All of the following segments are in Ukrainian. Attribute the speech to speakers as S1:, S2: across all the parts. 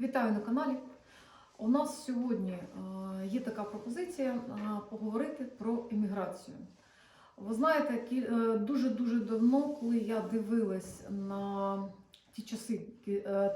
S1: Вітаю на каналі. У нас сьогодні е, є така пропозиція е, поговорити про імміграцію. Ви знаєте, е, дуже-дуже давно, коли я дивилась на ті часи,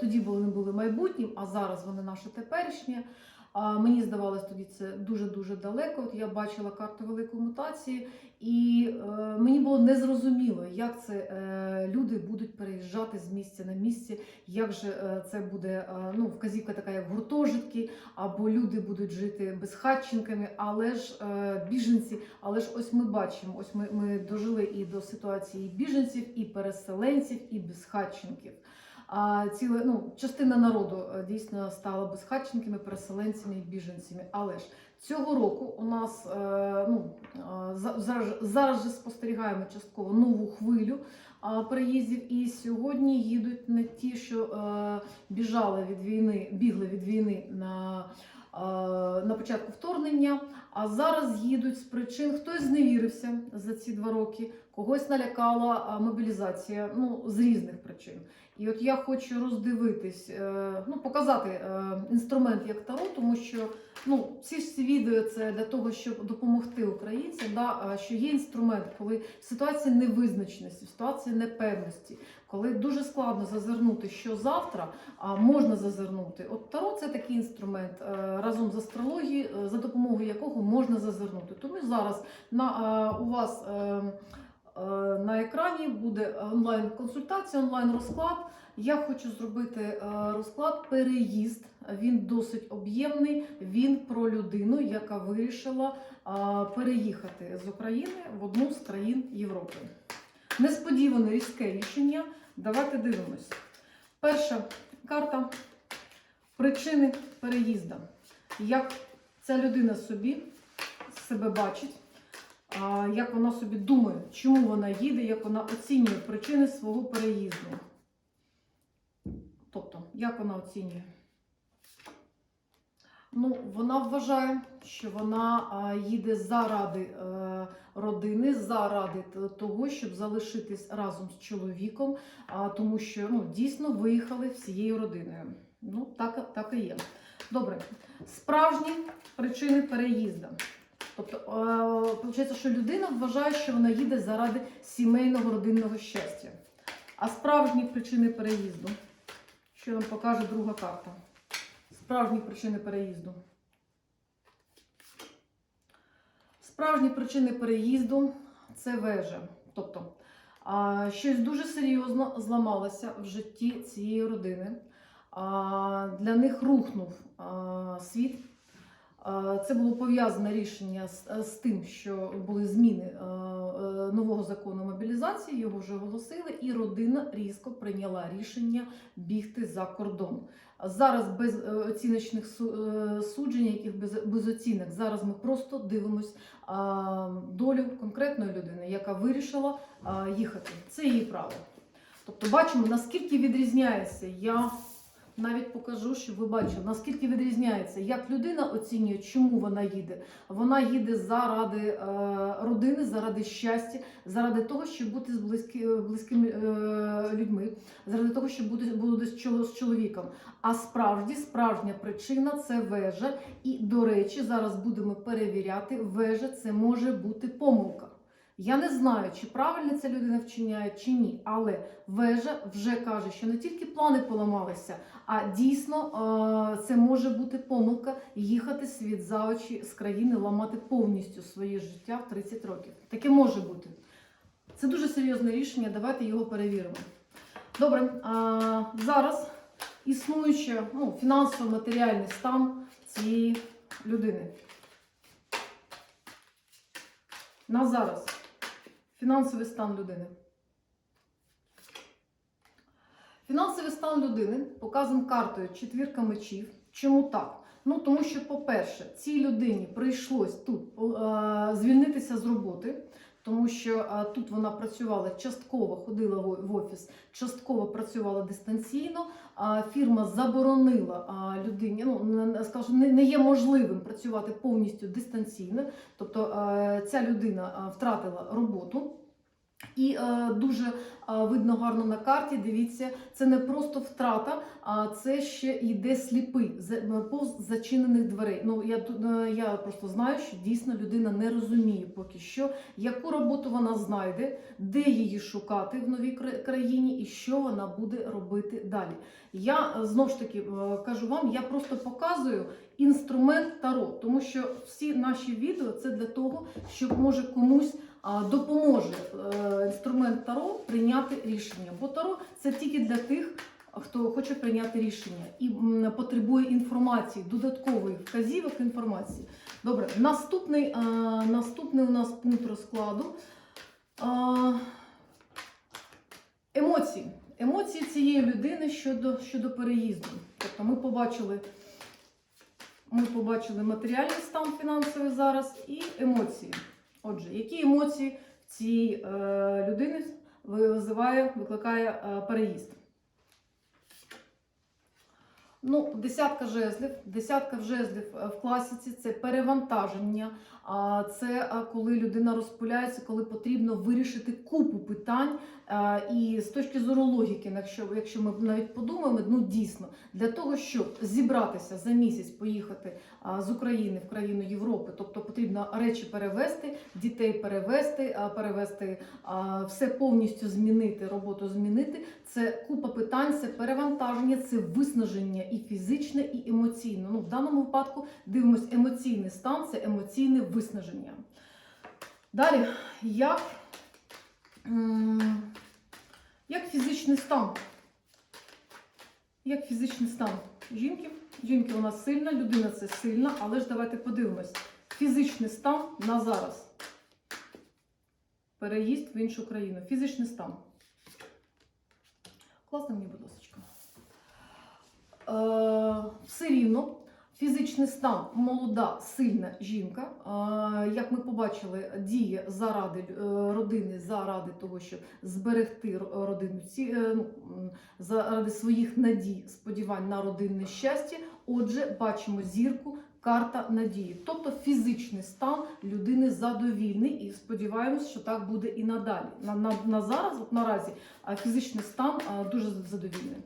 S1: тоді вони були майбутнім, а зараз вони наше теперішнє. А Мені здавалось тоді це дуже-дуже далеко. От я бачила карту великої мутації, і е, мені було незрозуміло, як це е, люди будуть переїжджати з місця на місце, як же е, це буде е, ну, вказівка така, як гуртожитки, або люди будуть жити безхатченками, але ж е, біженці, але ж ось ми бачимо, ось ми, ми дожили і до ситуації біженців, і переселенців, і безхатченків. Ціле, ну, частина народу е, дійсно стала безхатченками, переселенцями і біженцями. Але ж цього року у нас е, ну, е, зараз, зараз же спостерігаємо частково нову хвилю переїздів. І сьогодні їдуть не ті, що біжали від війни, бігли від війни на, на початку вторгнення, а зараз їдуть з причин, хтось зневірився за ці два роки, когось налякала мобілізація ну, з різних причин. І от я хочу роздивитись, е, ну, показати е, інструмент як таро, тому що ну, всі ж ці відео це для того, щоб допомогти українцям, да, що є інструмент, коли ситуація невизначеності, ситуація непевності, коли дуже складно зазирнути, що завтра а можна зазирнути. От Таро це такий інструмент е, разом з астрологією, за допомогою якого можна зазирнути. Тому зараз на, е, у вас е, е, на екрані буде онлайн-консультація, онлайн-розклад. Я хочу зробити розклад переїзд. Він досить об'ємний. Він про людину, яка вирішила переїхати з України в одну з країн Європи. Несподіване різке рішення. Давайте дивимось. Перша карта причини переїзду. Як ця людина собі себе бачить, як вона собі думає, чому вона їде, як вона оцінює причини свого переїзду. Тобто, як вона оцінює? Ну, вона вважає, що вона їде заради е, родини, заради того, щоб залишитись разом з чоловіком, тому що ну, дійсно виїхали всією родиною. Ну, так, так і є. Добре. Справжні причини переїзду. Тобто, е, виходить, що людина вважає, що вона їде заради сімейного родинного щастя. А справжні причини переїзду, що нам покаже друга карта. Справжні причини переїзду. Справжні причини переїзду це вежа. Тобто, щось дуже серйозно зламалося в житті цієї родини. Для них рухнув світ. Це було пов'язане рішення з, з тим, що були зміни е, е, нового закону мобілізації, його вже оголосили, і родина різко прийняла рішення бігти за кордон. Зараз без е, оціночних е, суджень, яких без, без оцінок. Зараз ми просто дивимось долю конкретної людини, яка вирішила їхати. Це її право. Тобто бачимо, наскільки відрізняється. Я навіть покажу, щоб ви бачили, наскільки відрізняється, як людина оцінює, чому вона їде. Вона їде заради е, родини, заради щастя, заради того, щоб бути з близькі, близькими е, людьми, заради того, щоб бути, бути з чоловіком. А справді справжня причина це вежа. І, до речі, зараз будемо перевіряти, вежа це може бути помилка. Я не знаю, чи правильно ця людина вчиняє, чи ні, але вежа вже каже, що не тільки плани поламалися, а дійсно е, це може бути помилка їхати світ за очі з країни, ламати повністю своє життя в 30 років. Таке може бути. Це дуже серйозне рішення. Давайте його перевіримо. Добре, а, зараз існуючий ну, фінансово-матеріальний стан цієї людини. На зараз фінансовий стан людини. Фінансовий стан людини показан картою четвірка мечів. Чому так? Ну тому що, по-перше, цій людині прийшлось тут е, звільнитися з роботи, тому що е, тут вона працювала частково, ходила в, офіс, частково працювала дистанційно. А фірма заборонила людині, ну скажу, не, не є можливим працювати повністю дистанційно. Тобто е, ця людина е, втратила роботу. І е, дуже а, видно гарно на карті. Дивіться, це не просто втрата, а це ще йде сліпий за- повз зачинених дверей. Ну я е, я просто знаю, що дійсно людина не розуміє поки що, яку роботу вона знайде, де її шукати в новій країні і що вона буде робити далі. Я е, знову ж таки е, кажу вам, я просто показую інструмент Таро, тому що всі наші відео це для того, щоб може комусь допоможе е, інструмент Таро прийняти рішення. Бо Таро це тільки для тих, хто хоче прийняти рішення і потребує інформації, додаткової вказівок інформації. Добре, наступний, а, наступний у нас пункт розкладу. А, емоції. Емоції цієї людини щодо, щодо переїзду. Тобто ми побачили, ми побачили матеріальний стан фінансовий зараз і емоції. Отже, які емоції цієї е, людини викликає е, переїзд? Ну, десятка жезлів. Десятка жезлів е, в класиці це перевантаження. А це е, коли людина розпиляється, коли потрібно вирішити купу питань. Е, І з точки зору логіки, якщо, якщо ми навіть подумаємо, ну дійсно для того, щоб зібратися за місяць, поїхати з України в країну Європи, тобто потрібно речі перевести, дітей перевести, перевести все повністю змінити, роботу змінити. Це купа питань, це перевантаження, це виснаження і фізичне, і емоційне. Ну в даному випадку дивимось емоційний стан, це емоційне виснаження. Далі, як, як фізичний стан? Як фізичний стан жінки? Жінки у нас сильна, людина це сильна, але ж давайте подивимось. Фізичний стан на зараз. Переїзд в іншу країну. Фізичний стан. Класно мені, будь. Е, все рівно. Фізичний стан молода, сильна жінка. Е, як ми побачили, діє заради е, родини, заради того, щоб зберегти родину, ну, заради своїх надій, сподівань на родинне щастя. Отже, бачимо зірку, карта надії. Тобто фізичний стан людини задовільний, і сподіваємось, що так буде і надалі. На, на, на зараз, наразі, фізичний стан дуже задовільний.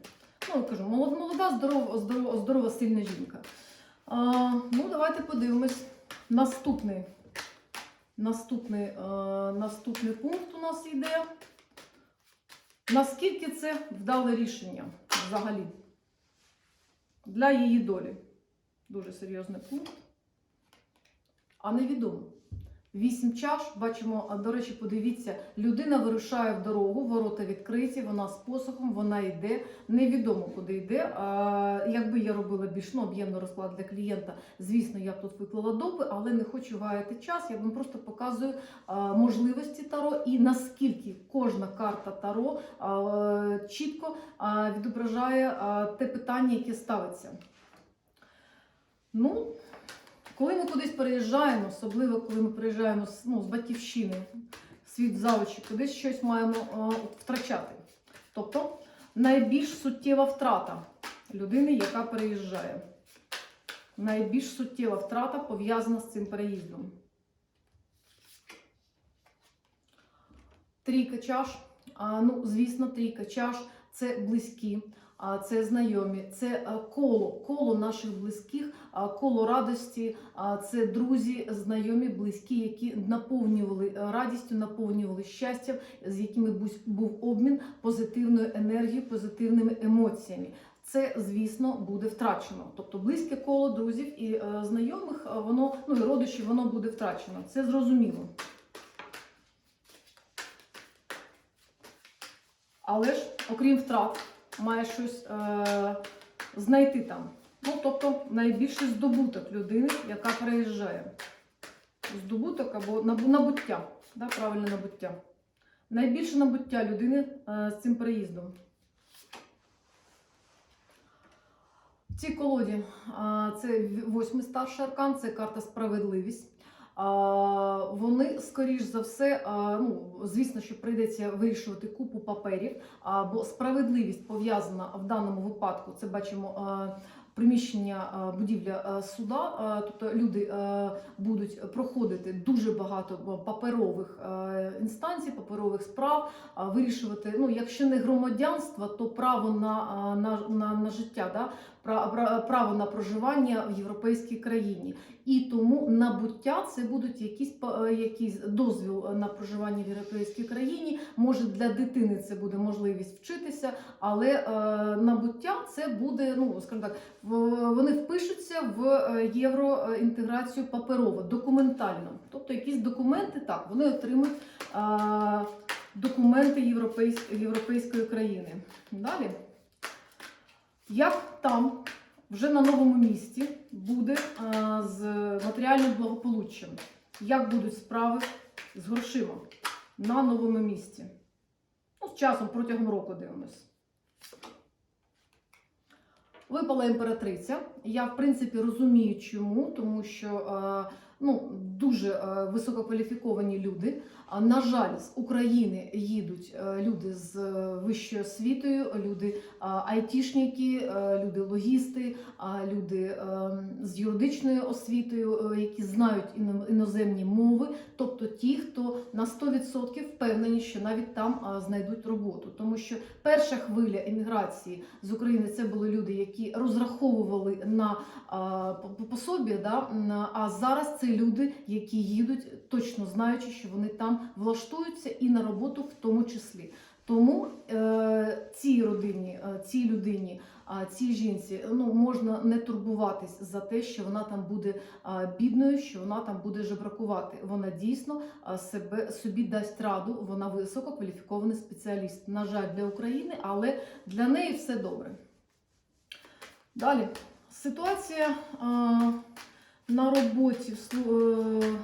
S1: Ну, кажу, молода, здорова, здорова, здорова сильна жінка. А, ну, давайте подивимось. Наступний, наступний, е, наступний пункт у нас йде. Наскільки це вдале рішення взагалі для її долі? Дуже серйозний пункт. А невідомо. Вісім чаш, бачимо, до речі, подивіться, людина вирушає в дорогу, ворота відкриті, вона з посохом, вона йде. Невідомо, куди йде. А, якби я робила більш ну, об'ємний розклад для клієнта, звісно, я б тут виклала доби, але не хочу гаяти час. Я вам просто показую а, можливості Таро і наскільки кожна карта Таро а, чітко а, відображає а, те питання, яке ставиться. Ну, коли ми кудись переїжджаємо, особливо коли ми переїжджаємо ну, з батьківщини, світ за очі, кудись щось маємо е, втрачати. Тобто найбільш суттєва втрата людини, яка переїжджає. Найбільш суттєва втрата пов'язана з цим переїздом. Трійка чаш. А, ну, звісно, трійка чаш це близькі, а, це знайомі, це коло, коло наших близьких, коло радості, це друзі, знайомі, близькі, які наповнювали радістю, наповнювали щастям, з якими був обмін позитивною енергією, позитивними емоціями. Це, звісно, буде втрачено. Тобто близьке коло друзів і е, знайомих, воно, ну і родичів, воно буде втрачено. Це зрозуміло. Але ж, окрім втрат, має щось е, знайти там. Ну, тобто, найбільший здобуток людини, яка переїжджає. Здобуток або набуття. Да, правильне набуття. Найбільше набуття людини е, з цим переїздом. В цій колоді а, це восьмий старший аркан, це карта справедливість. Вони, скоріш за все, ну, звісно, що прийдеться вирішувати купу паперів, бо справедливість пов'язана в даному випадку, це бачимо приміщення будівля суда. Тобто люди будуть проходити дуже багато паперових інстанцій, паперових справ, вирішувати. Ну, якщо не громадянство, то право на, на, на, на життя, да? Пра- пра- право на проживання в європейській країні. І тому набуття це будуть якісь е, дозвіл на проживання в європейській країні. Може для дитини це буде можливість вчитися, але е, набуття це буде, ну скажімо так, вони впишуться в е, євроінтеграцію паперово, документально. Тобто якісь документи так, вони отримують документи європейсь- європейської країни. Далі. Як там вже на новому місці буде а, з матеріальним благополуччям? Як будуть справи з грошима на новому місці? Ну, з часом протягом року дивимось. Випала імператриця. Я, в принципі, розумію, чому, тому що е, ну, дуже е, висококваліфіковані люди. На жаль, з України їдуть е, люди з е, вищою освітою, люди айтішники, люди логісти, люди з юридичною освітою, які знають іноземні мови, тобто ті, хто на 100% впевнені, що навіть там знайдуть роботу. Тому що перша хвиля еміграції з України це були люди, які розраховували на пособі, да, а зараз це люди, які їдуть, точно знаючи, що вони там влаштуються і на роботу в тому числі. Тому е, цій родині, е, цій людині, цій жінці ну можна не турбуватись за те, що вона там буде бідною, що вона там буде жебракувати. Вона дійсно себе собі дасть раду. Вона висококваліфікований спеціаліст. На жаль, для України, але для неї все добре. Далі ситуація а, на роботі. е,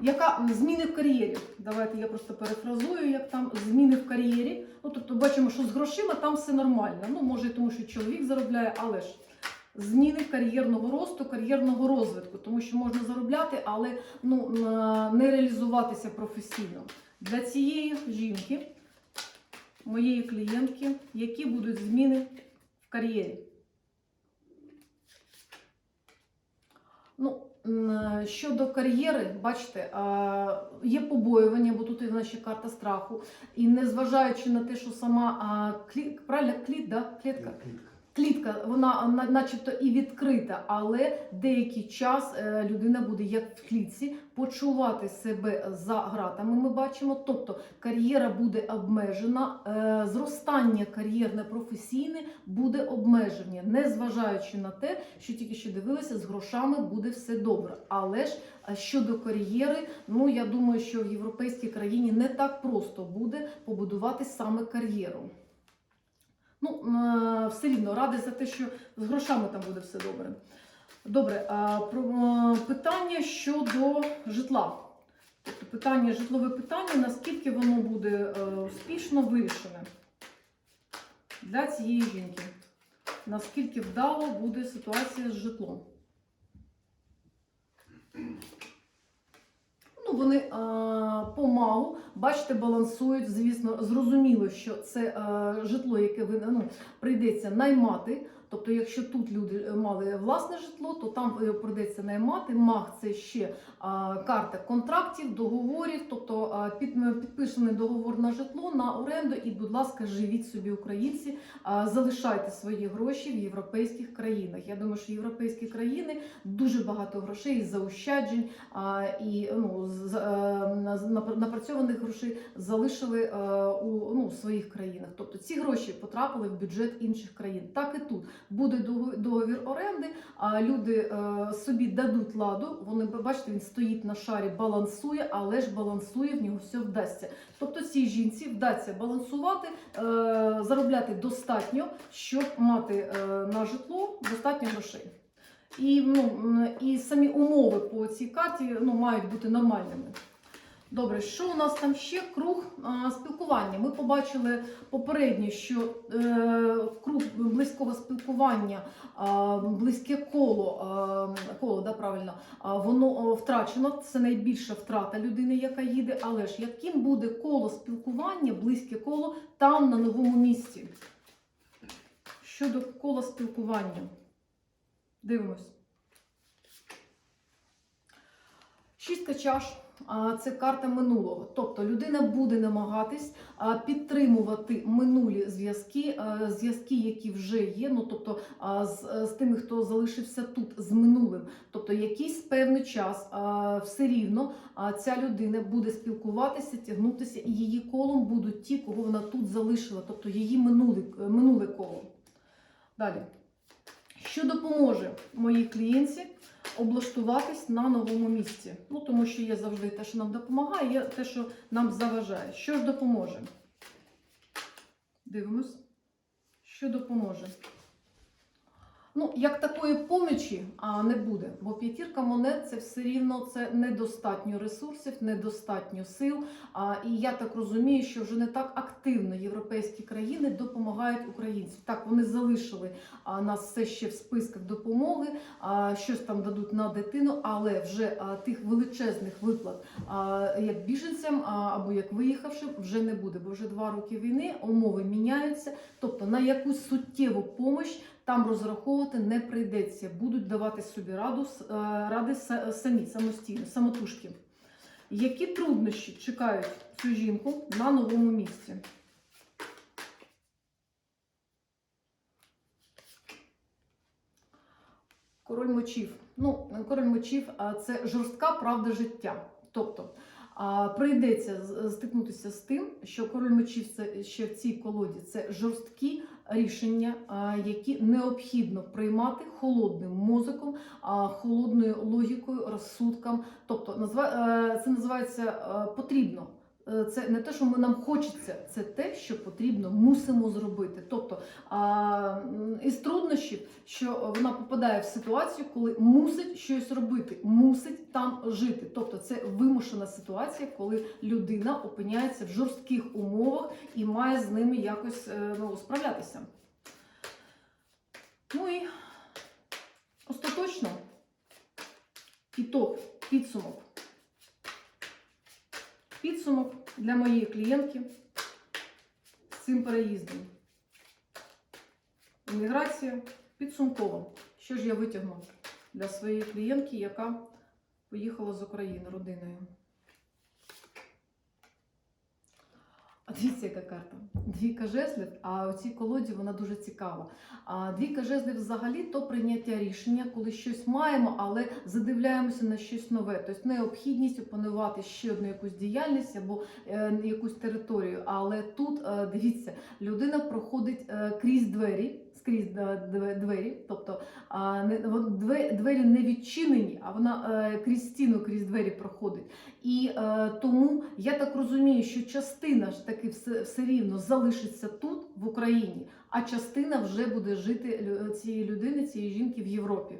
S1: яка зміни в кар'єрі? Давайте я просто перефразую, як там зміни в кар'єрі. Ну, тобто бачимо, що з грошима там все нормально. Ну, може, тому що чоловік заробляє, але ж зміни кар'єрного росту, кар'єрного розвитку, тому що можна заробляти, але ну, не реалізуватися професійно. Для цієї жінки, моєї клієнтки, які будуть зміни в кар'єрі. Ну, щодо кар'єри, бачите, є побоювання, бо тут і наші карта страху. І незважаючи на те, що сама клітка, клі, правильно, кліт, да? клітка, клітка, вона начебто і відкрита, але деякий час е, людина буде як в клітці почувати себе за гратами. Ми бачимо, тобто кар'єра буде обмежена, е, зростання кар'єрне професійне буде обмеження, незважаючи на те, що тільки що дивилися, з грошами буде все добре. Але ж е, щодо кар'єри, ну я думаю, що в європейській країні не так просто буде побудувати саме кар'єру. Ну, е, все рівно радий за те, що з грошами там буде все добре. Добре, а про питання щодо житла. Тобто питання, житлове питання, наскільки воно буде е, успішно вирішене для цієї жінки. Наскільки вдало буде ситуація з житлом. Ну, вони е, помалу, бачите, балансують. Звісно, зрозуміло, що це е, житло, яке ви ну, прийдеться наймати. Тобто, якщо тут люди е, мали власне житло, то там е, прийдеться наймати. МАГ це ще карта контрактів, договорів, тобто під, підписаний договор на житло, на оренду. І, будь ласка, живіть собі, українці, залишайте свої гроші в європейських країнах. Я думаю, що європейські країни дуже багато грошей, заощаджень і ну, напрацьованих грошей залишили е, у ну, своїх країнах. Тобто ці гроші потрапили в бюджет інших країн. Так і тут буде договір оренди, а люди е, собі дадуть ладу. Вони бачите, він стоїть на шарі, балансує, але ж балансує, в нього все вдасться. Тобто цій жінці вдасться балансувати, е, заробляти достатньо, щоб мати на житло достатньо грошей. І, ну, і самі умови по цій карті ну, мають бути нормальними. Добре, що у нас там ще? Круг а, спілкування. Ми побачили попередньо, що е, круг близького спілкування, а, близьке коло, а, коло да, правильно, а, воно втрачено. Це найбільша втрата людини, яка їде. Але ж яким буде коло спілкування, близьке коло там на новому місці? Щодо кола спілкування. Дивимось. Шістка чаш це карта минулого. Тобто людина буде намагатись підтримувати минулі зв'язки, зв'язки, які вже є. Ну тобто з, з тими, хто залишився тут з минулим. Тобто, якийсь певний час все рівно ця людина буде спілкуватися, тягнутися, і її колом будуть ті, кого вона тут залишила, тобто її минуле, минуле коло. Далі. Що допоможе моїй клієнтці облаштуватись на новому місці? Ну, тому що є завжди те, що нам допомагає, є те, що нам заважає. Що ж допоможе? Дивимось. Що допоможе? Ну, як такої помічі а, не буде, бо п'ятірка монет це все рівно це недостатньо ресурсів, недостатньо сил. А, і я так розумію, що вже не так активно європейські країни допомагають українцям. Так, вони залишили а, нас все ще в списках допомоги, а, щось там дадуть на дитину, але вже а, тих величезних виплат, а, як біженцям а, або як виїхавшим, вже не буде, бо вже два роки війни, умови міняються. Тобто на якусь суттєву помощь там розраховувати не прийдеться. Будуть давати собі раду е, ради самі, самостійно, самотужки. Які труднощі чекають цю жінку на новому місці? Король мечів. Ну, король мечів а, це жорстка правда життя. Тобто прийдеться стикнутися з тим, що король мечів це ще в цій колоді це жорсткі рішення, які необхідно приймати холодним мозоком, а, холодною логікою, розсудком. Тобто е, це називається е, потрібно. Е, Це не те, що ми нам хочеться, це те, що потрібно, мусимо зробити. Тобто а, із труднощів, що вона попадає в ситуацію, коли мусить щось робити, мусить там жити. Тобто це вимушена ситуація, коли людина опиняється в жорстких умовах і має з ними якось е, ну, справлятися. Ну і остаточно ітог, підсумок. Підсумок для моєї клієнтки з цим переїздом. Імміграція підсумково. Що ж я витягну для своєї клієнтки, яка поїхала з України родиною? А дивіться, яка карта. Двійка жезлів, а у цій колоді вона дуже цікава. А двійка жезлів взагалі то прийняття рішення, коли щось маємо, але задивляємося на щось нове. Тобто необхідність опанувати ще одну якусь діяльність або е, якусь територію. Але тут е, дивіться, людина проходить е, крізь двері. Скрізь двері, тобто двері не відчинені, а вона е, крізь стіну, крізь двері проходить. І е, тому я так розумію, що частина ж таки все, все рівно залишиться тут, в Україні, а частина вже буде жити цієї людини, цієї жінки в Європі.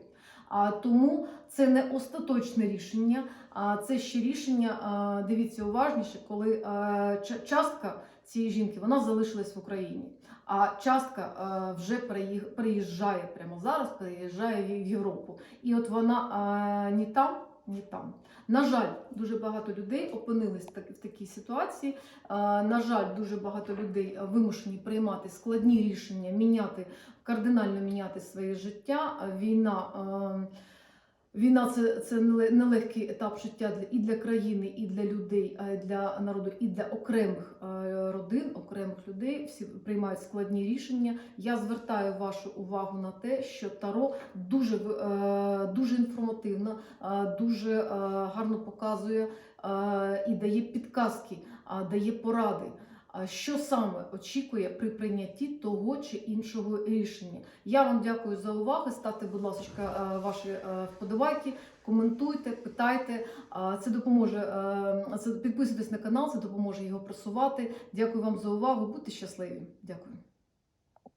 S1: А тому це не остаточне рішення, а це ще рішення, дивіться уважніше, коли е, частка цієї жінки вона залишилась в Україні. А частка е, вже приї- приїжджає прямо зараз, приїжджає в Європу. І от вона е, ні там, ні там. На жаль, дуже багато людей опинились в такій ситуації. Е, На жаль, дуже багато людей вимушені приймати складні рішення, міняти кардинально міняти своє життя. Війна. Війна це, це неле- нелегкий етап життя для, і для країни, і для людей, а для народу, і для окремих родин, окремих людей. Всі приймають складні рішення. Я звертаю вашу увагу на те, що Таро дуже, е, дуже інформативно, дуже е, гарно показує і дає підказки, дає поради. Що саме очікує при прийнятті того чи іншого рішення? Я вам дякую за увагу. Ставте, будь ласка, е, ваші е, вподобайки, коментуйте, питайте. Це допоможе це підписуйтесь на канал, це допоможе його просувати. Дякую вам за увагу. Будьте щасливі. Дякую.